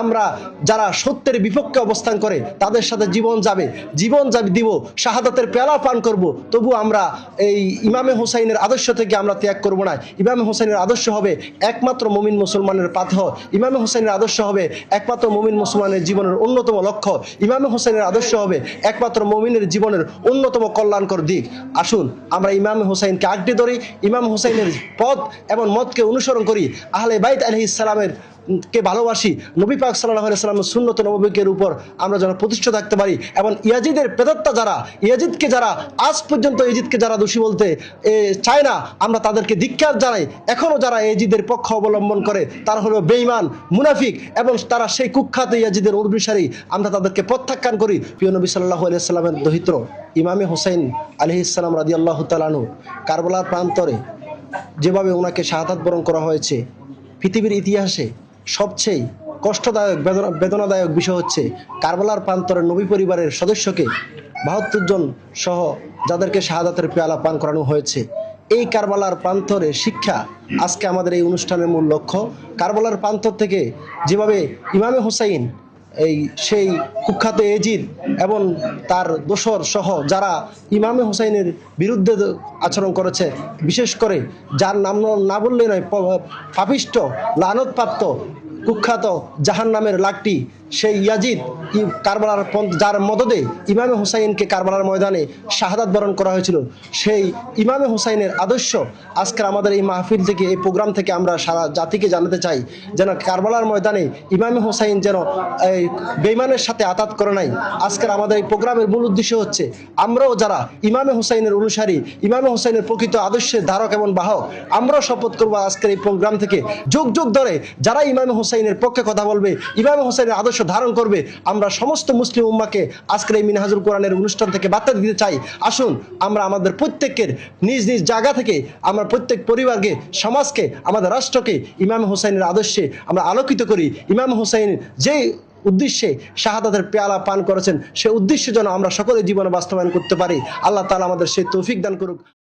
আমরা যারা সত্যের বিপক্ষে অবস্থান করে, তাদের সাথে জীবন যাবে। জীবন যাবে দিব, শাহাদাতের পেলা পান করব। তবু আমরা এই ইমামে হোসাইনের আদর্শ থেকে আমরা ত্যাগ করব না। ইমামে হোসাইনের আদর্শ হবে একমাত্র মমিন মুসলমানের পাথ ইমামে হোসাইনের আদর্শ হবে একমাত্র মমিন মুসলমানের জীবনের অন্যতম লক্ষ্য। ইমামে হোসেনের আদর্শ হবে একমাত্র মমিনের জীবনের অন্যতম কল্যাণকর দিক। আসুন, আমরা ইমাম হোসাইনকে আঁকড়ে ধরি। ইমাম হোসাইনের পথ এবং মতকে অনুসরণ করি। আহলে বাইত আলহি ইসলামের কে ভালোবাসি, নবী পাক সাল্লাহ সাল্লামের সুন্নত নবীকের উপর আমরা যেন প্রতিষ্ঠিত থাকতে পারি এবং ইয়াজিদের প্রেতাত্মা যারা, ইয়াজিদকে যারা আজ পর্যন্ত ইয়াজিদকে যারা দোষী বলতে চায় না, আমরা তাদেরকে ধিক্ষার জানাই। এখনও যারা ইয়াজিদের পক্ষ অবলম্বন করে, তারা হলো বেঈমান, মুনাফিক এবং তারা সেই কুখ্যাত ইয়াজিদের অনুসারী আমরা তাদেরকে প্রত্যাখ্যান করি। প্রিয় নবী সাল্লাহ আলিয়াল্লামের দহিত্র, ইমামে হোসেন আলহি ইসলাম রাজি আল্লাহ তালানু কারবালার প্রান্তরে যেভাবে ওনাকে শাহাদাত বরণ করা হয়েছে, পৃথিবীর ইতিহাসে সবচেয়ে কষ্টদায়ক, বেদনা, বেদনাদায়ক বিষয় হচ্ছে কারবালার প্রান্তরে নবী পরিবারের সদস্যকে বাহাত্তর জন সহ যাদেরকে শাহাদাতের পেয়ালা পান করানো হয়েছে। এই কারবালার প্রান্তরে শিক্ষা আজকে আমাদের এই অনুষ্ঠানের মূল লক্ষ্য। কারবালার প্রান্তর থেকে যেভাবে ইমামে হোসাইন এই সেই কুখ্যাত এজিদ এবং তার দোসর সহ যারা ইমামে হোসাইনের বিরুদ্ধে আচরণ করেছে, বিশেষ করে যার নাম না বললে নয় পাপিষ্ট, লানতপ্রাপ্ত, কুখ্যাত জাহান নামের লাকটি সেই ইয়াজিদ কারবালার যার মদদে ইমামে হুসাইনকে কারবালার ময়দানে শাহাদাত বরণ করা হয়েছিল, সেই ইমামে হুসাইনের আদর্শ আজকের আমাদের এই মাহফিল থেকে, এই প্রোগ্রাম থেকে আমরা সারা জাতিকে জানাতে চাই যেন কারবালার ময়দানে ইমামে হুসাইন যেন এই বেইমানের সাথে আতাত করে নাই। আজকের আমাদের এই প্রোগ্রামের মূল উদ্দেশ্য হচ্ছে, আমরাও যারা ইমামে হুসাইনের অনুসারী, ইমামে হুসাইনের প্রকৃত আদর্শের ধারক এবং বাহক, আমরাও শপথ করব আজকের এই প্রোগ্রাম থেকে। যুগ যুগ ধরে যারা ইমামে হুসাইনের পক্ষে কথা বলবে, ইমামে হুসাইনের আদর্শ ধারণ করবে। আমরা সমস্ত মুসলিম উম্মাকে আজকের এই মিনহাজুল কোরআনের অনুষ্ঠান থেকে বার্তা দিতে চাই। আসুন, আমরা আমাদের প্রত্যেকের নিজ নিজ জায়গা থেকে আমরা প্রত্যেক পরিবারকে, সমাজকে, আমাদের রাষ্ট্রকে ইমাম হুসাইনের আদর্শে আমরা আলোকিত করি। ইমাম হুসাইন যে উদ্দেশ্যে শাহাদাতের পেয়ালা পান করেছেন, সে উদ্দেশ্যে যেন আমরা সকলে জীবনে বাস্তবায়ন করতে পারি। আল্লাহ তালা আমাদের সেই তৌফিক দান করুক।